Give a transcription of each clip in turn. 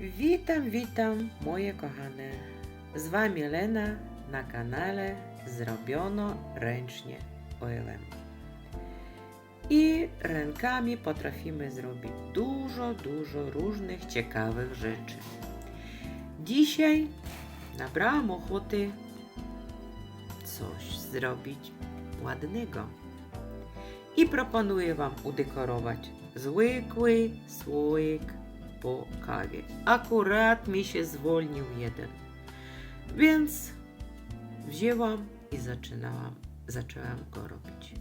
Witam, witam, moje kochane. Z Wami Lena na kanale Zrobiono ręcznie OLM. I rękami potrafimy zrobić dużo, dużo różnych ciekawych rzeczy. Dzisiaj nabrałam ochoty coś zrobić ładnego. I proponuję Wam udekorować zwykły słoik po kawie. Akurat mi się zwolnił jeden. Więc wzięłam i zaczynałam, zaczęłam go robić.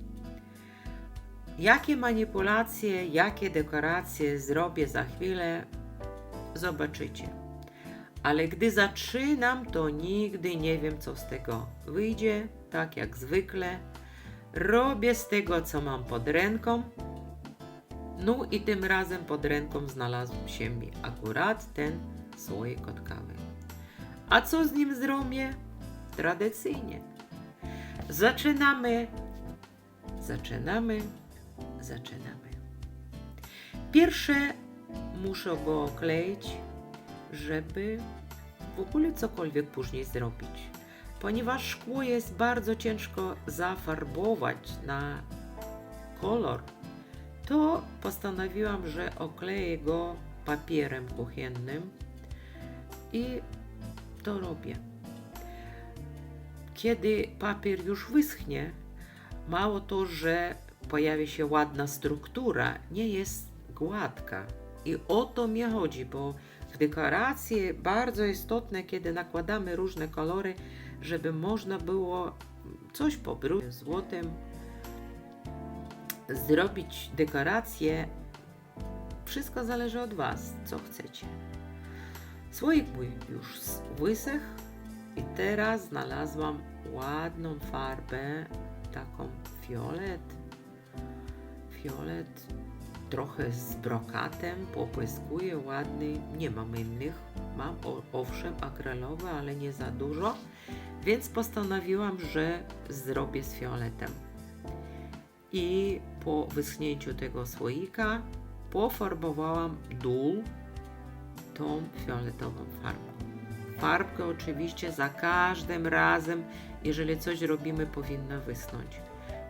Jakie manipulacje, jakie dekoracje zrobię za chwilę, zobaczycie. Ale gdy zaczynam, to nigdy nie wiem, co z tego wyjdzie, tak jak zwykle. Robię z tego, co mam pod ręką. No i tym razem pod ręką znalazł się mi akurat ten słoik od kawy. A co z nim zrobię? Tradycyjnie. Zaczynamy, zaczynamy, zaczynamy. Pierwsze muszę go okleić, żeby w ogóle cokolwiek później zrobić. Ponieważ szkło jest bardzo ciężko zafarbować na kolor, to postanowiłam, że okleję go papierem kuchennym i to robię. Kiedy papier już wyschnie, mało to, że pojawi się ładna struktura, nie jest gładka. I o to mi chodzi, bo w dekoracje bardzo istotne, kiedy nakładamy różne kolory, żeby można było coś pobrudzić złotem, zrobić dekorację. Wszystko zależy od Was, co chcecie. Słoik mój już wysechł i teraz znalazłam ładną farbę, taką fiolet. Fiolet trochę z brokatem, pobłyskuje ładny. Nie mam innych. Mam owszem akrylowe, ale nie za dużo, więc postanowiłam, że zrobię z fioletem. I po wyschnięciu tego słoika pofarbowałam dół tą fioletową farbą. Farbkę oczywiście za każdym razem, jeżeli coś robimy, powinna wyschnąć.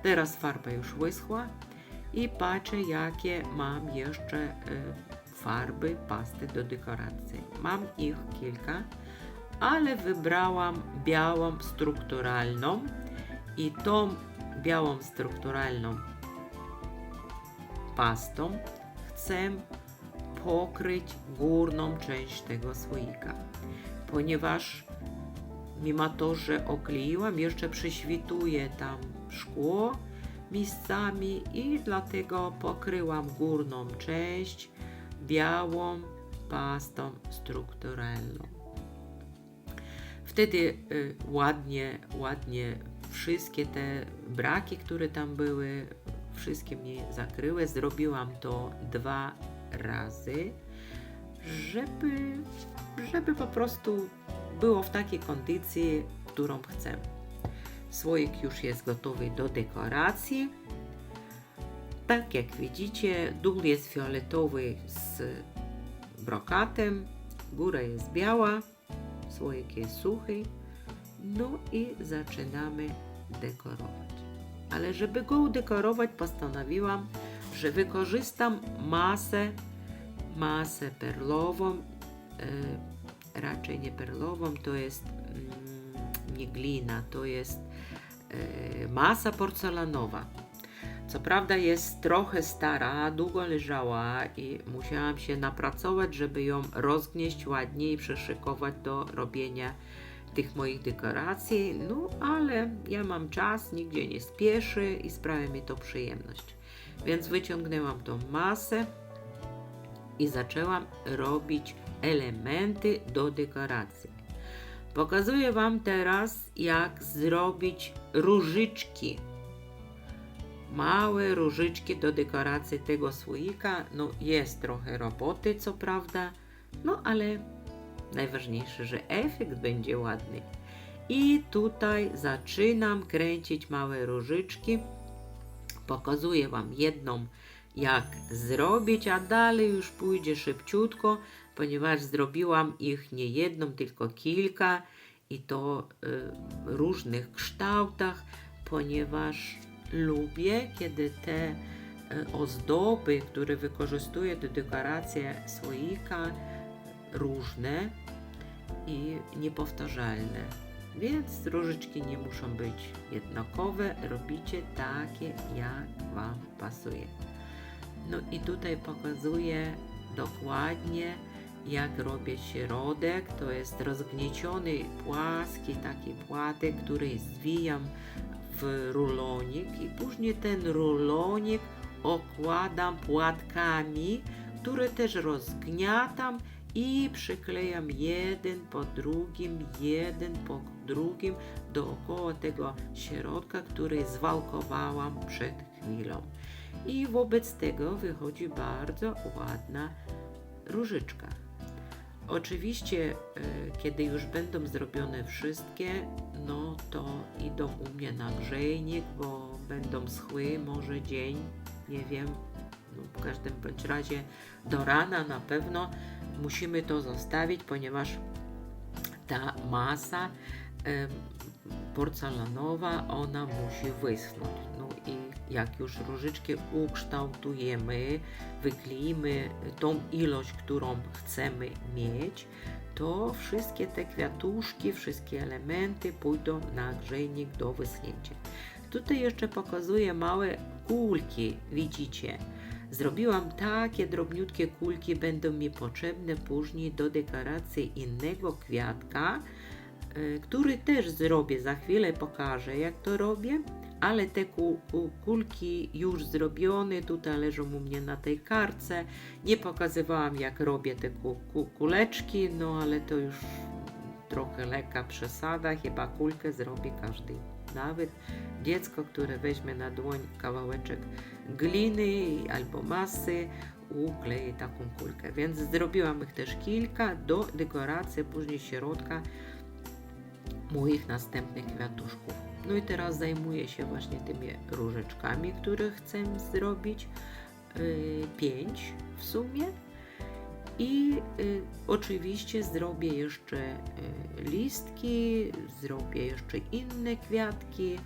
Teraz farba już wyschła i patrzę, jakie mam jeszcze e, farby, pasty do dekoracji. Mam ich kilka, ale wybrałam białą strukturalną i tą białą strukturalną pastą chcę pokryć górną część tego słoika, ponieważ mimo to, że okleiłam, jeszcze prześwituje tam szkło miejscami i dlatego pokryłam górną część białą pastą strukturalną. Wtedy y, ładnie, ładnie wszystkie te braki, które tam były, wszystkie mnie zakryły. Zrobiłam to dwa razy, żeby, żeby po prostu było w takiej kondycji, którą chcę. Słoik już jest gotowy do dekoracji. Tak jak widzicie, dół jest fioletowy z brokatem, góra jest biała, słoik jest suchy. No i zaczynamy dekorować. Ale żeby go udekorować, postanowiłam, że wykorzystam masę, masę perlową, e, raczej nie perlową, to jest mm, nie glina, to jest e, masa porcelanowa. Co prawda jest trochę stara, długo leżała i musiałam się napracować, żeby ją rozgnieść ładnie i przeszykować do robienia tych moich dekoracji. No ale ja mam czas, nigdzie nie spieszy i sprawia mi to przyjemność. Więc wyciągnęłam tą masę i zaczęłam robić elementy do dekoracji. Pokazuję Wam teraz, jak zrobić różyczki. Małe różyczki do dekoracji tego słoika. No jest trochę roboty, co prawda, no ale najważniejsze, że efekt będzie ładny. I tutaj zaczynam kręcić małe różyczki. Pokazuję Wam jedną jak zrobić, a dalej już pójdzie szybciutko, ponieważ zrobiłam ich nie jedną, tylko kilka i to y, w różnych kształtach, ponieważ lubię, kiedy te y, ozdoby, które wykorzystuję do dekoracji słoika, różne i niepowtarzalne. Więc różyczki nie muszą być jednakowe, robicie takie, jak Wam pasuje. No i tutaj pokazuję dokładnie, jak robię środek. To jest rozgnieciony, płaski taki płatek, który zwijam w rulonik i później ten rulonik okładam płatkami, które też rozgniatam i przyklejam jeden po drugim, jeden po drugim dookoła tego środka, który zwałkowałam przed chwilą. I wobec tego wychodzi bardzo ładna różyczka. Oczywiście, e, kiedy już będą zrobione wszystkie, no to idą u mnie na grzejnik, bo będą schły może dzień, nie wiem, no w każdym bądź razie do rana na pewno musimy to zostawić, ponieważ ta masa porcelanowa, ona musi wyschnąć. No i jak już różyczki ukształtujemy, wykleimy tą ilość, którą chcemy mieć, to wszystkie te kwiatuszki, wszystkie elementy pójdą na grzejnik do wyschnięcia. Tutaj jeszcze pokazuję małe kulki, widzicie? Zrobiłam takie drobniutkie kulki, będą mi potrzebne później do dekoracji innego kwiatka, y, który też zrobię, za chwilę pokażę jak to robię, ale te ku, ku, kulki już zrobione, tutaj leżą u mnie na tej kartce. Nie pokazywałam jak robię te ku, ku, kuleczki, no ale to już trochę lekka przesada, chyba kulkę zrobi każdy. Nawet dziecko, które weźmie na dłoń kawałeczek gliny albo masy, uklei taką kulkę. Więc zrobiłam ich też kilka do dekoracji później środka moich następnych kwiatuszków. No i teraz zajmuję się właśnie tymi różeczkami, które chcę zrobić. Yy, pięć w sumie. I y, oczywiście zrobię jeszcze y, listki, zrobię jeszcze inne kwiatki,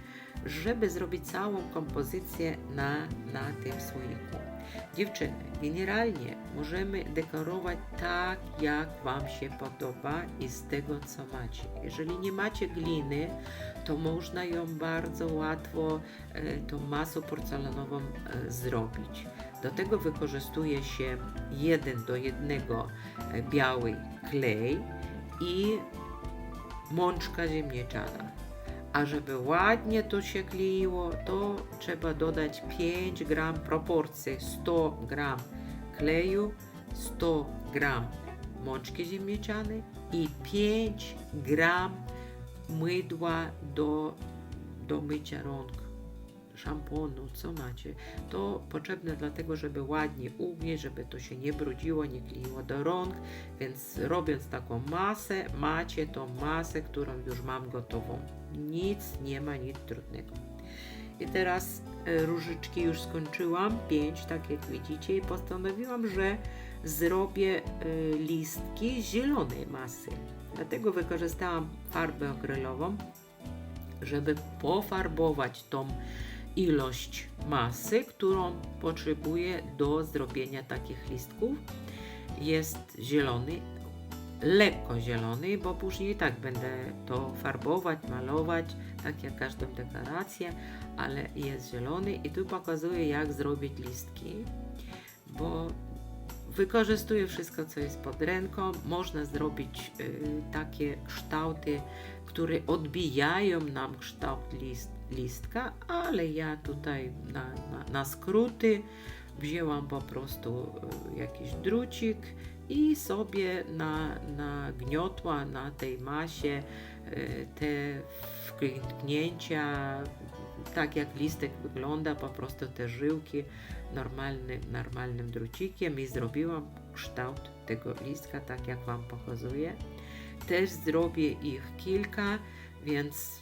żeby zrobić całą kompozycję na, na tym słoiku. Dziewczyny, generalnie możemy dekorować tak, jak Wam się podoba i z tego, co macie. Jeżeli nie macie gliny, to można ją bardzo łatwo, e, tą masą porcelanową e, zrobić. Do tego wykorzystuje się jeden do jednego e, biały klej i mączka ziemniaczana. A żeby ładnie to się kleiło, to trzeba dodać 5 gram proporcji 100 gram kleju, 100 gram mączki ziemniaczanej i 5 gram mydła do, do mycia rąk, szamponu, co macie. To potrzebne dlatego, żeby ładnie ugnieść, żeby to się nie brudziło, nie kleiło do rąk, więc robiąc taką masę, macie tą masę, którą już mam gotową. Nic nie ma, nic trudnego. I teraz e, różyczki już skończyłam, pięć, tak jak widzicie, i postanowiłam, że zrobię e, listki zielonej masy. Dlatego wykorzystałam farbę akrylową, żeby pofarbować tą ilość masy, którą potrzebuję do zrobienia takich listków. Jest zielony, lekko zielony, bo później tak będę to farbować, malować, tak jak każdą dekorację, ale jest zielony i tu pokazuję jak zrobić listki, bo wykorzystuję wszystko co jest pod ręką. Można zrobić y, takie kształty, które odbijają nam kształt list, listka, ale ja tutaj na, na, na skróty wzięłam po prostu y, jakiś drucik i sobie na, gniotła, na tej masie y, te wkliknięcia, tak jak listek wygląda, po prostu te żyłki normalnym, normalnym drucikiem i zrobiłam kształt tego listka, tak jak Wam pokazuję. Też zrobię ich kilka, więc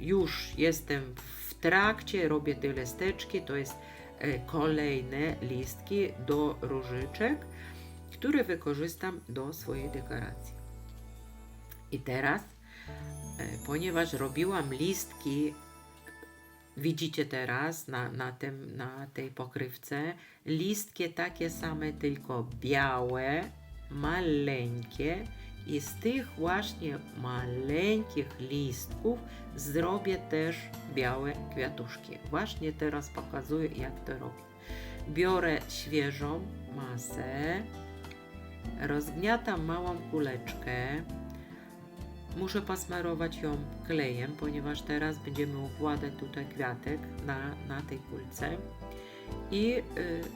już jestem w trakcie, robię te listeczki, to jest e, kolejne listki do różyczek, które wykorzystam do swojej dekoracji. I teraz, e, ponieważ robiłam listki, widzicie teraz na, na, tym, na tej pokrywce, listki takie same, tylko białe, maleńkie i z tych właśnie maleńkich listków zrobię też białe kwiatuszki. Właśnie teraz pokazuję, jak to robię. Biorę świeżą masę, rozgniatam małą kuleczkę. Muszę posmarować ją klejem, ponieważ teraz będziemy układać tutaj kwiatek na, na tej kulce. I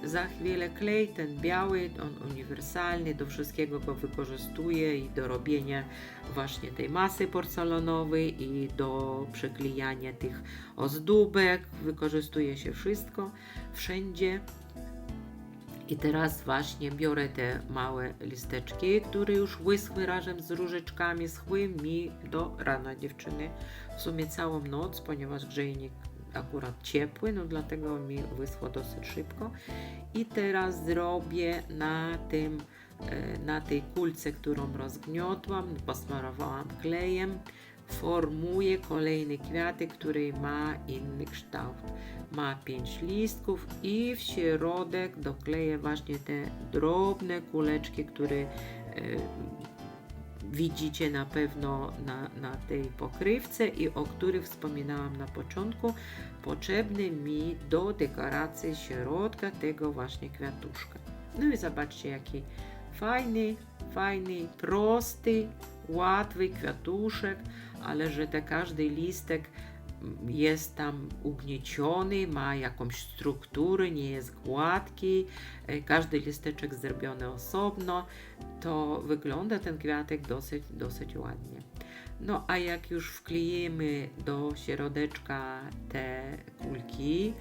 y, za chwilę klej ten biały, on uniwersalny, do wszystkiego go wykorzystuję i do robienia właśnie tej masy porcelanowej i do przyklejania tych ozdóbek. Wykorzystuje się wszystko, wszędzie. I teraz właśnie biorę te małe listeczki, które już wyschły razem z różyczkami. Schły mi do rana dziewczyny. W sumie całą noc, ponieważ grzejnik akurat ciepły, no dlatego mi wyschło dosyć szybko. I teraz zrobię na tym, e, na tej kulce, którą rozgniotłam, posmarowałam klejem, formuję kolejny kwiatek, który ma inny kształt. Ma pięć listków i w środek dokleję właśnie te drobne kuleczki, które e, widzicie na pewno na, na tej pokrywce i o których wspominałam na początku, potrzebny mi do dekoracji środka tego właśnie kwiatuszka. No i zobaczcie jaki fajny, fajny, prosty, łatwy kwiatuszek, ale że te każdy listek jest tam ugnieciony, ma jakąś strukturę, nie jest gładki, e, każdy listeczek zrobiony osobno, to wygląda ten kwiatek dosyć, dosyć ładnie. No a jak już wklejemy do środeczka te kulki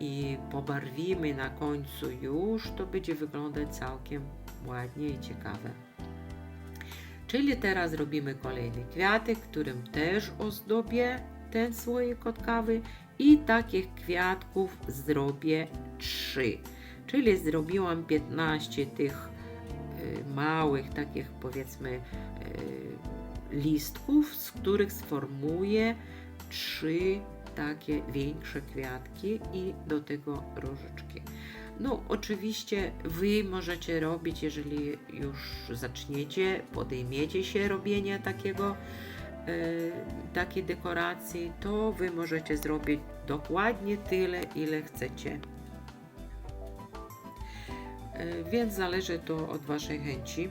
i pobarwimy na końcu już, to będzie wyglądać całkiem ładnie i ciekawe. Czyli teraz robimy kolejny kwiatek, którym też ozdobię ten słoik od kawy i takich kwiatków zrobię 3. Czyli zrobiłam 15 tych y, małych, takich powiedzmy y, listków, z których sformuję 3 takie większe kwiatki i do tego różyczki. No, oczywiście Wy możecie robić, jeżeli już zaczniecie, podejmiecie się robienia takiego takiej dekoracji, to Wy możecie zrobić dokładnie tyle, ile chcecie. E, więc zależy to od Waszej chęci.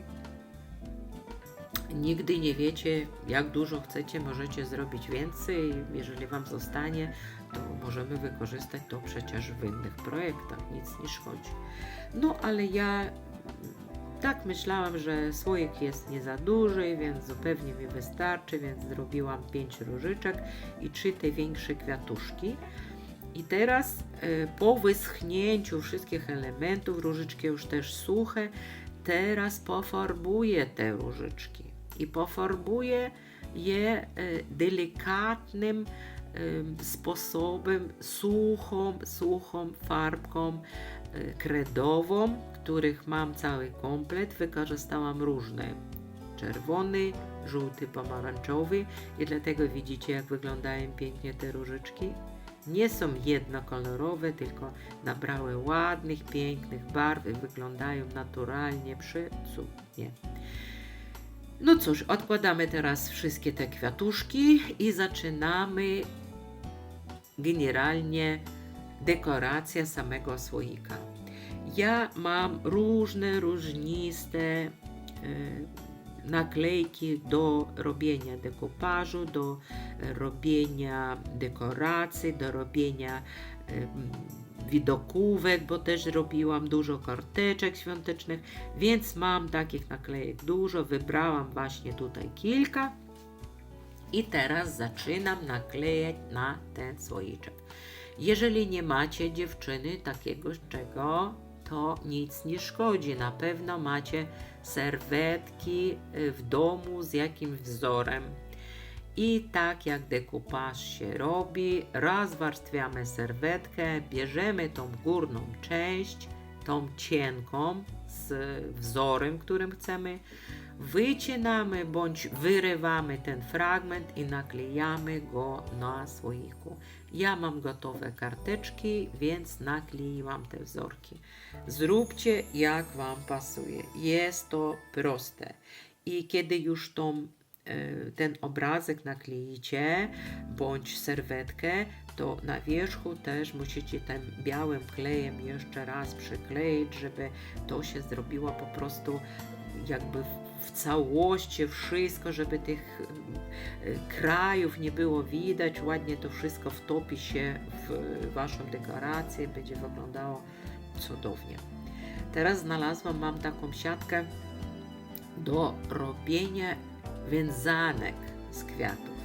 Nigdy nie wiecie, jak dużo chcecie, możecie zrobić więcej. Jeżeli Wam zostanie, to możemy wykorzystać to przecież w innych projektach, nic nie szkodzi. No, ale ja tak myślałam, że słoik jest nie za duży, więc zupełnie mi wystarczy, więc zrobiłam 5 różyczek i 3 te większe kwiatuszki. I teraz e, po wyschnięciu wszystkich elementów, różyczki już też suche, teraz pofarbuję te różyczki i pofarbuję je e, delikatnym e, sposobem, suchą, suchą farbką kredową, których mam cały komplet, wykorzystałam różne. Czerwony, żółty, pomarańczowy i dlatego widzicie jak wyglądają pięknie te różyczki. Nie są jednokolorowe, tylko nabrały ładnych, pięknych barw i wyglądają naturalnie, przecudnie. No cóż, odkładamy teraz wszystkie te kwiatuszki i zaczynamy generalnie dekoracja samego słoika. Ja mam różne, różniste e, naklejki do robienia dekupażu, do robienia dekoracji, do robienia widokówek, bo też robiłam dużo karteczek świątecznych, więc mam takich naklejek dużo. Wybrałam właśnie tutaj kilka i teraz zaczynam naklejać na ten słoiczek. Jeżeli nie macie dziewczyny takiego czego, to nic nie szkodzi. Na pewno macie serwetki y, w domu z jakim wzorem. I tak jak dekupaż się robi, rozwarstwiamy serwetkę, bierzemy tą górną część, tą cienką z wzorem, którym chcemy, wycinamy bądź wyrywamy ten fragment i naklejamy go na słoiku. Ja mam gotowe karteczki, więc nakleiłam te wzorki. Zróbcie jak Wam pasuje. Jest to proste. I kiedy już tą, e, ten obrazek nakleicie, bądź serwetkę, to na wierzchu też musicie tym białym klejem jeszcze raz przykleić, żeby to się zrobiło po prostu jakby w- całości wszystko, żeby tych e, krajów nie było widać, ładnie to wszystko wtopi się w waszą dekorację, będzie wyglądało cudownie. Teraz znalazłam, mam taką siatkę do robienia wiązanek z kwiatów.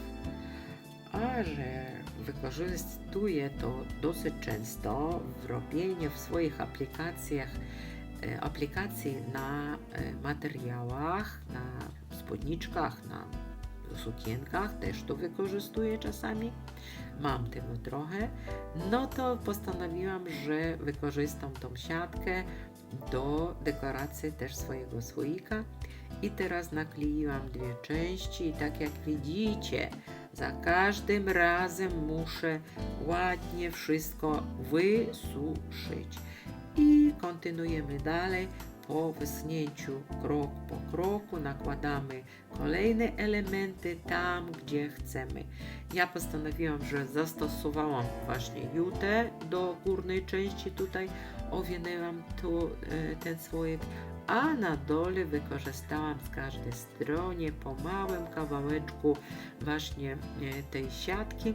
A że wykorzystuję to dosyć często w robieniu w swoich aplikacjach e, aplikacji na e, materiałach, na spódniczkach, na sukienkach, też to wykorzystuję czasami. Mam tego trochę. No to postanowiłam, że wykorzystam tą siatkę do dekoracji też swojego słoika. I teraz nakleiłam dwie części i tak jak widzicie, za każdym razem muszę ładnie wszystko wysuszyć. I kontynuujemy dalej. Po wysunięciu krok po kroku nakładamy kolejne elementy tam, gdzie chcemy. Ja postanowiłam, że zastosowałam właśnie jutę do górnej części tutaj, owinęłam tu e, ten słoik, a na dole wykorzystałam z każdej strony po małym kawałeczku właśnie e, tej siatki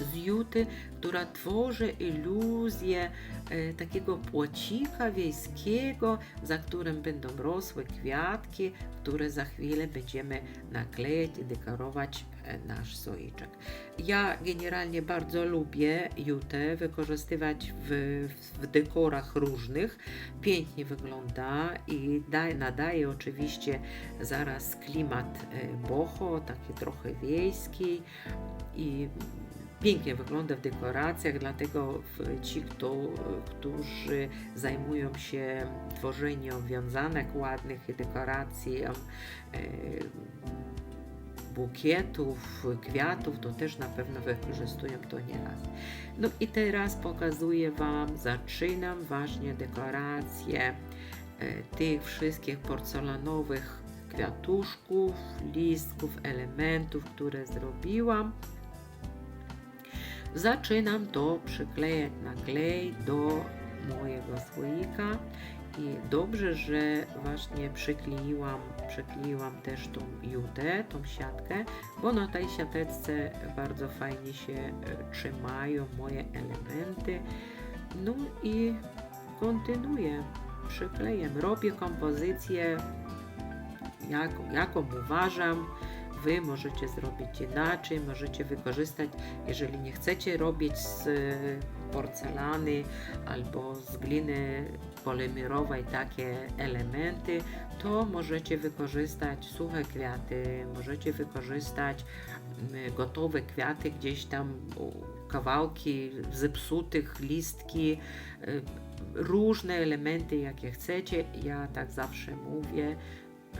z juty, która tworzy iluzję e, takiego płocika wiejskiego, za którym będą rosły kwiatki, które za chwilę będziemy naklejać i dekorować e, nasz słoiczek. Ja generalnie bardzo lubię jutę wykorzystywać w, w dekorach różnych. Pięknie wygląda i daje, nadaje oczywiście zaraz klimat e, boho, taki trochę wiejski i pięknie wygląda w dekoracjach, dlatego ci, kto, którzy zajmują się tworzeniem wiązanek ładnych em, e, bukietów, kwiatów, to też na pewno wykorzystują to nieraz. No i teraz pokazuję Wam, zaczynam właśnie dekorację e, tych wszystkich porcelanowych kwiatuszków, listków, elementów, które zrobiłam. Zaczynam to przyklejać na klej do mojego słoika i dobrze, że właśnie przykleiłam, przykleiłam też tą jutę, tą siatkę, bo na tej siateczce bardzo fajnie się e, trzymają moje elementy. No i kontynuuję, przyklejem, robię kompozycję jaką, jaką uważam. Wy możecie zrobić inaczej, możecie wykorzystać, jeżeli nie chcecie robić z e, porcelany albo z gliny polimerowej takie elementy, to możecie wykorzystać suche kwiaty, możecie wykorzystać gotowe kwiaty, gdzieś tam kawałki zepsutych, listki, y, różne elementy, jakie chcecie. Ja tak zawsze mówię,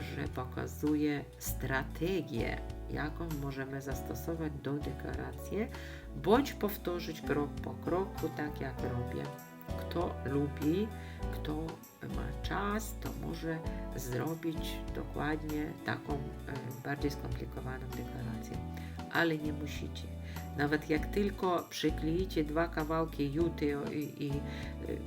że pokazuje strategię, jaką możemy zastosować do dekoracji, bądź powtórzyć krok po kroku, tak jak robię. Kto lubi, kto ma czas, to może zrobić dokładnie taką e, bardziej skomplikowaną dekorację, ale nie musicie. Nawet jak tylko przykleicie dwa kawałki juty i, i y,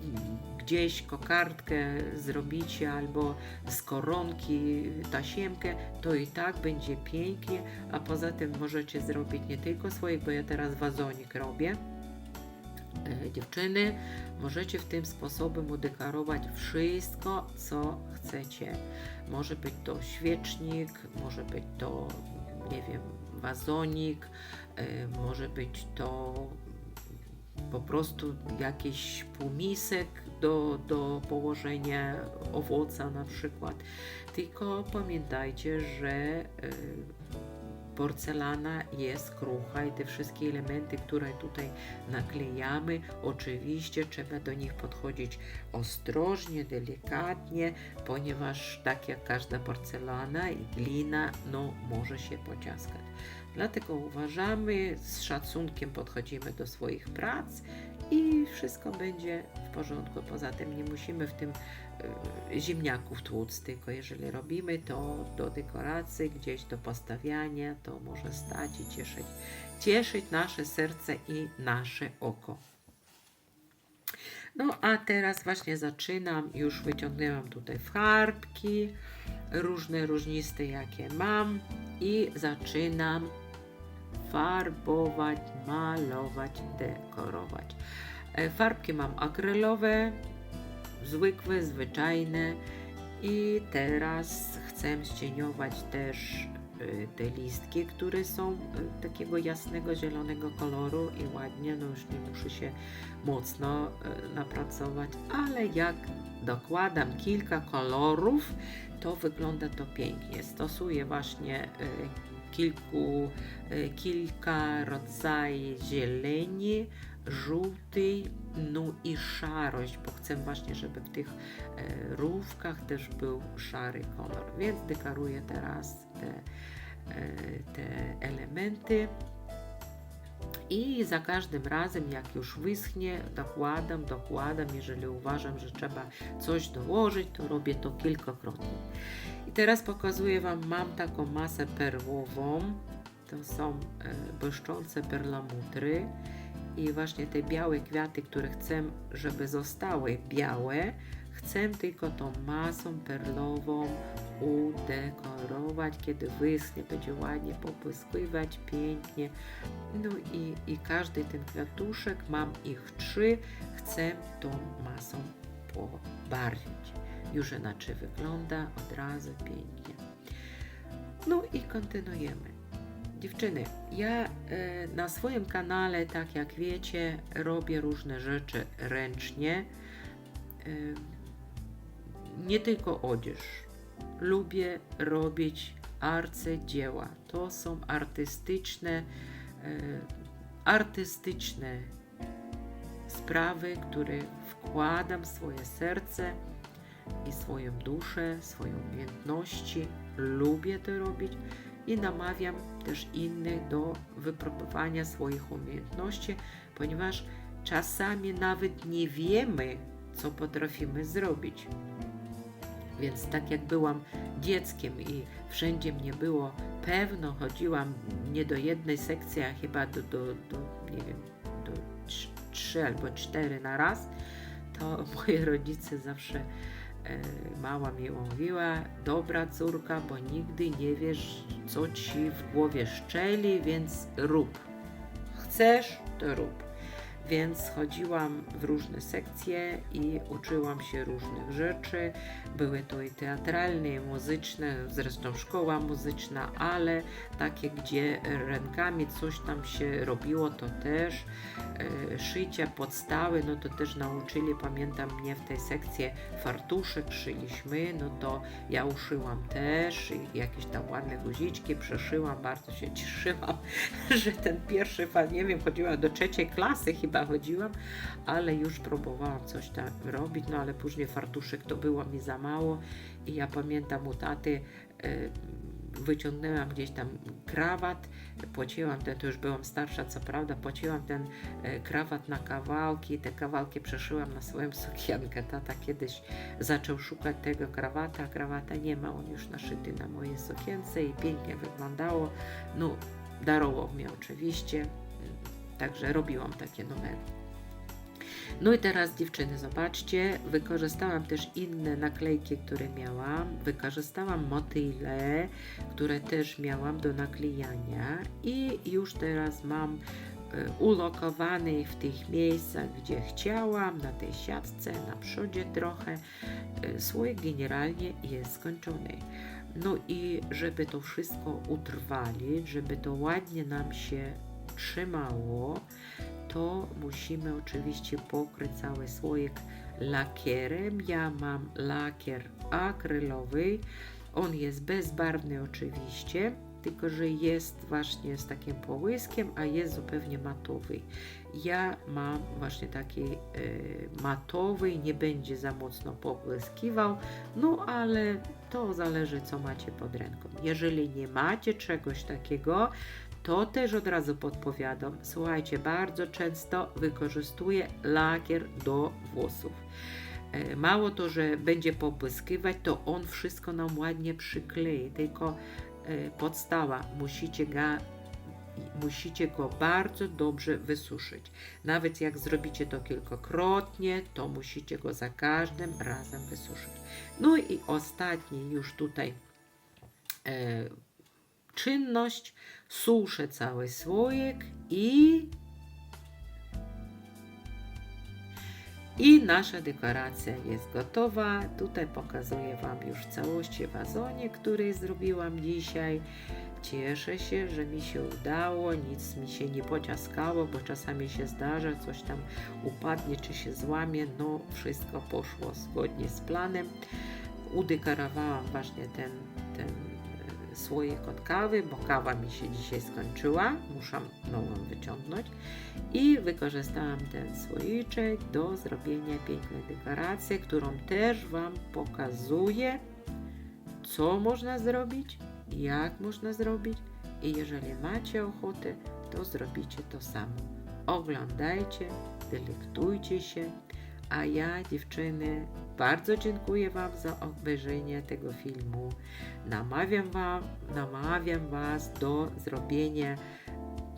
gdzieś kokardkę zrobicie albo z koronki tasiemkę, to i tak będzie pięknie, a poza tym możecie zrobić nie tylko swoich, bo ja teraz wazonik robię. E, Dziewczyny, możecie w tym sposobem udekorować wszystko, co chcecie. Może być to świecznik, może być to, nie wiem, wazonik, e, może być to po prostu jakiś półmisek do, do położenia owoca na przykład. Tylko pamiętajcie, że e, porcelana jest krucha i te wszystkie elementy, które tutaj naklejamy, oczywiście trzeba do nich podchodzić ostrożnie, delikatnie, ponieważ tak jak każda porcelana i glina, no może się pociaskać. Dlatego uważamy, z szacunkiem podchodzimy do swoich prac i wszystko będzie w porządku. Poza tym nie musimy w tym e, ziemniaków tłuc, tylko jeżeli robimy to do dekoracji, gdzieś do postawiania, to może stać i cieszyć, cieszyć nasze serce i nasze oko. No a teraz właśnie zaczynam, już wyciągnęłam tutaj farbki, różne różniste jakie mam i zaczynam farbować, malować, dekorować. E, Farbki mam akrylowe, zwykłe, zwyczajne i teraz chcę ścieniować też e, te listki, które są e, takiego jasnego zielonego koloru i ładnie, no już nie muszę się mocno napracować, ale jak dokładam kilka kolorów, to wygląda to pięknie. Stosuję właśnie kilku, e, kilka rodzajów zieleni, żółty, no i szarość, bo chcę właśnie, żeby w tych e, rówkach też był szary kolor, więc dekoruję teraz te, e, te elementy. I za każdym razem, jak już wyschnie, dokładam, dokładam. Jeżeli uważam, że trzeba coś dołożyć, to robię to kilkakrotnie. I teraz pokazuję Wam, mam taką masę perłową. To są e, błyszczące perlamutry. I właśnie te białe kwiaty, które chcę, żeby zostały białe, chcę tylko tą masą perlową udekorować. Kiedy wyschnie, będzie ładnie popłyskiwać, pięknie. No i, i każdy ten kwiatuszek, mam ich trzy, chcę tą masą pobarwić. Już inaczej wygląda, od razu pięknie. No i kontynuujemy. Dziewczyny, ja e, na swoim kanale, tak jak wiecie, robię różne rzeczy ręcznie. E, nie tylko odzież. Lubię robić arcydzieła. To są artystyczne, e, artystyczne sprawy, które wkładam swoje serce i swoją duszę, swoje umiejętności. Lubię to robić i namawiam też innych do wypróbowania swoich umiejętności, ponieważ czasami nawet nie wiemy, co potrafimy zrobić. Więc tak jak byłam dzieckiem i wszędzie mnie było pewno, chodziłam nie do jednej sekcji, a chyba do, do, do nie wiem, do trz- trzy albo cztery na raz, to moi rodzice zawsze e, mama mi mówiła, dobra córka, bo nigdy nie wiesz, co ci w głowie szczeli, więc rób. Chcesz, to rób. Więc chodziłam w różne sekcje i uczyłam się różnych rzeczy. Były to i teatralne, i muzyczne, zresztą szkoła muzyczna, ale takie, gdzie rękami coś tam się robiło, to też e, szycia, podstawy, no to też nauczyli, pamiętam mnie w tej sekcji fartuszek szyliśmy, no to ja uszyłam też i jakieś tam ładne guziczki przeszyłam, bardzo się cieszyłam, że ten pierwszy nie wiem, chodziłam do trzeciej klasy chyba chodziłam, ale już próbowałam coś tam robić, no ale później fartuszek to było mi za mało i ja pamiętam u taty e, wyciągnęłam gdzieś tam krawat, pocięłam ten, to już byłam starsza, co prawda, pocięłam ten e, krawat na kawałki, te kawałki przeszyłam na swoją sukienkę. Tata kiedyś zaczął szukać tego krawata, a krawata nie ma, on już naszyty na mojej sukience i pięknie wyglądało. No, darował mi oczywiście, także robiłam takie numery. No i teraz dziewczyny, zobaczcie, wykorzystałam też inne naklejki, które miałam, wykorzystałam motyle, które też miałam do naklejania i już teraz mam e, ulokowane ich w tych miejscach, gdzie chciałam, na tej siatce, na przodzie trochę. E, Słoik generalnie jest skończony. No i żeby to wszystko utrwalić, żeby to ładnie nam się trzymało, to musimy oczywiście pokryć cały słoik lakierem. Ja mam lakier akrylowy. On jest bezbarwny oczywiście tylko że jest właśnie z takim połyskiem, a jest zupełnie matowy. Ja mam właśnie taki e, matowy, nie będzie za mocno pobłyskiwał, no ale to zależy co macie pod ręką. Jeżeli nie macie czegoś takiego, to też od razu podpowiadam. Słuchajcie, bardzo często wykorzystuję lakier do włosów. E, Mało to, że będzie pobłyskiwać, to on wszystko nam ładnie przyklei. Tylko e, podstawa, musicie go, musicie go bardzo dobrze wysuszyć. Nawet jak zrobicie to kilkakrotnie, to musicie go za każdym razem wysuszyć. No i ostatni już tutaj e, czynność. Suszę cały słoik i I nasza dekoracja jest gotowa. Tutaj pokazuję Wam już w całości wazonie, który zrobiłam dzisiaj. Cieszę się, że mi się udało, nic mi się nie pociaskało, bo czasami się zdarza, coś tam upadnie czy się złamie. No, wszystko poszło zgodnie z planem. Udekorowałam właśnie ten, ten słoik od kawy, bo kawa mi się dzisiaj skończyła. Muszę nową wyciągnąć i wykorzystałam ten słoiczek do zrobienia pięknej dekoracji, którą też Wam pokazuję, co można zrobić, jak można zrobić i jeżeli macie ochotę, to zrobicie to samo. Oglądajcie, delektujcie się, a ja dziewczyny bardzo dziękuję Wam za obejrzenie tego filmu. Namawiam, wam, namawiam Was do zrobienia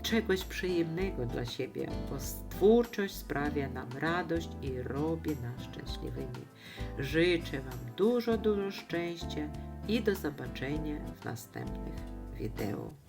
czegoś przyjemnego dla siebie, bo twórczość sprawia nam radość i robi nas szczęśliwymi. Życzę Wam dużo, dużo szczęścia i do zobaczenia w następnych wideo.